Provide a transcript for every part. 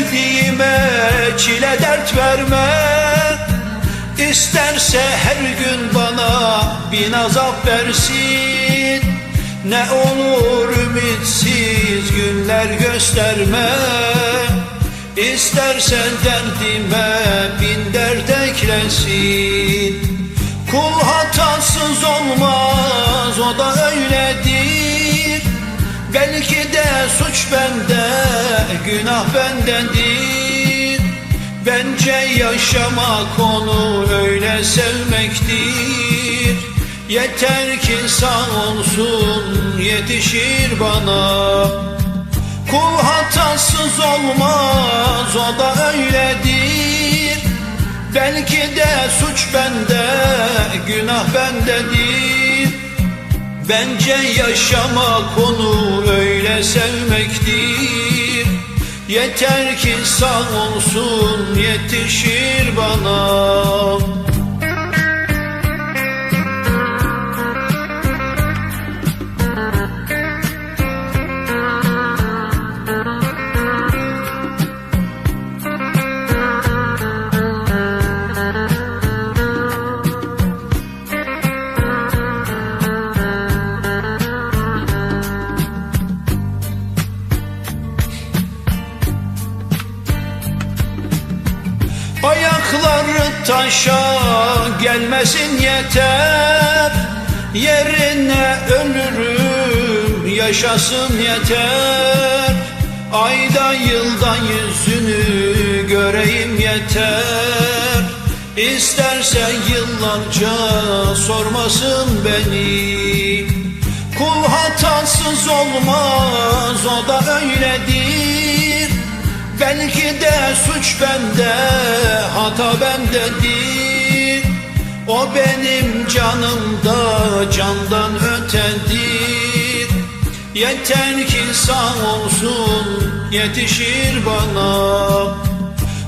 Yüreğime çile dert verme. İsterse her gün bana bin azap versin. Ne olur ümitsiz günler gösterme. İstersen derdime bin dert eklesin Kul hatasız olmaz o da Belki de suç bende günah bendendir Bence yaşamak onu öyle sevmektir Yeter ki sağ olsun yetişir bana. Kul hatasız olmaz o da öyledir. Belki de suç bende günah bendedir Bence yaşamak onu öyle sevmektir. Yeter ki sağ olsun yetişir bana taşa gelmesin yeter. Yerine ölürüm yaşasın yeter. Ayda yılda yüzünü göreyim yeter. İsterse yıllarca sormasın beni. Kul hatasız olmaz o da öyledir Belki de suç bende, hata bendedir O benim canımda candan ötedir. Yeter ki sağ olsun yetişir bana.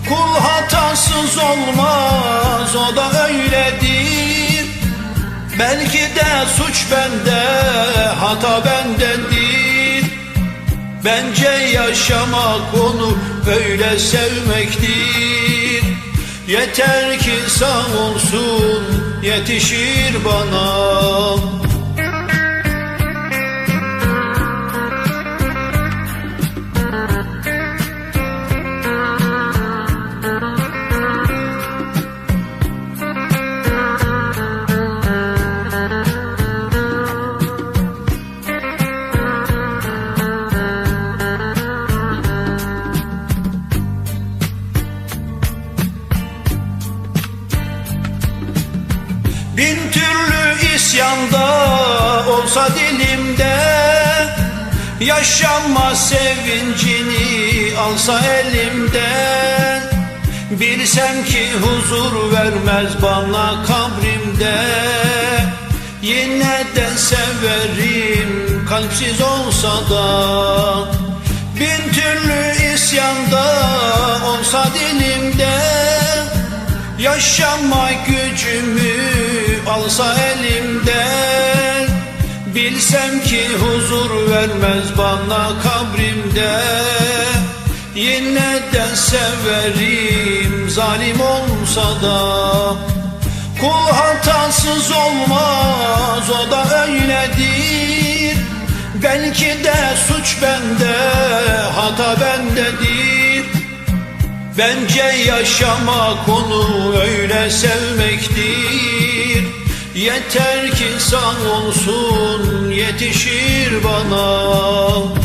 Kul hatasız olmaz o da öyledir. Belki de suç bende, hata bendedir Bence yaşamak onu öyle sevmektir. Yeter ki sağ olsun yetişir bana Bin türlü isyanda olsa dilimde Yaşanma sevincini alsa elimden. Bilsem ki huzur vermez bana kabrimde. Yine de severim kalpsiz olsa da. Bin türlü isyanda olsa dilimde Yaşama gücümü alsa elimden Bilsem ki huzur vermez bana kabrimde. Yine de severim zalim olsa da. Kul hatasız olmaz o da öyledir. Belki de suç bende hata bendedir Bence yaşamak onu öyle sevmektir. Yeter ki sağ olsun yetişir bana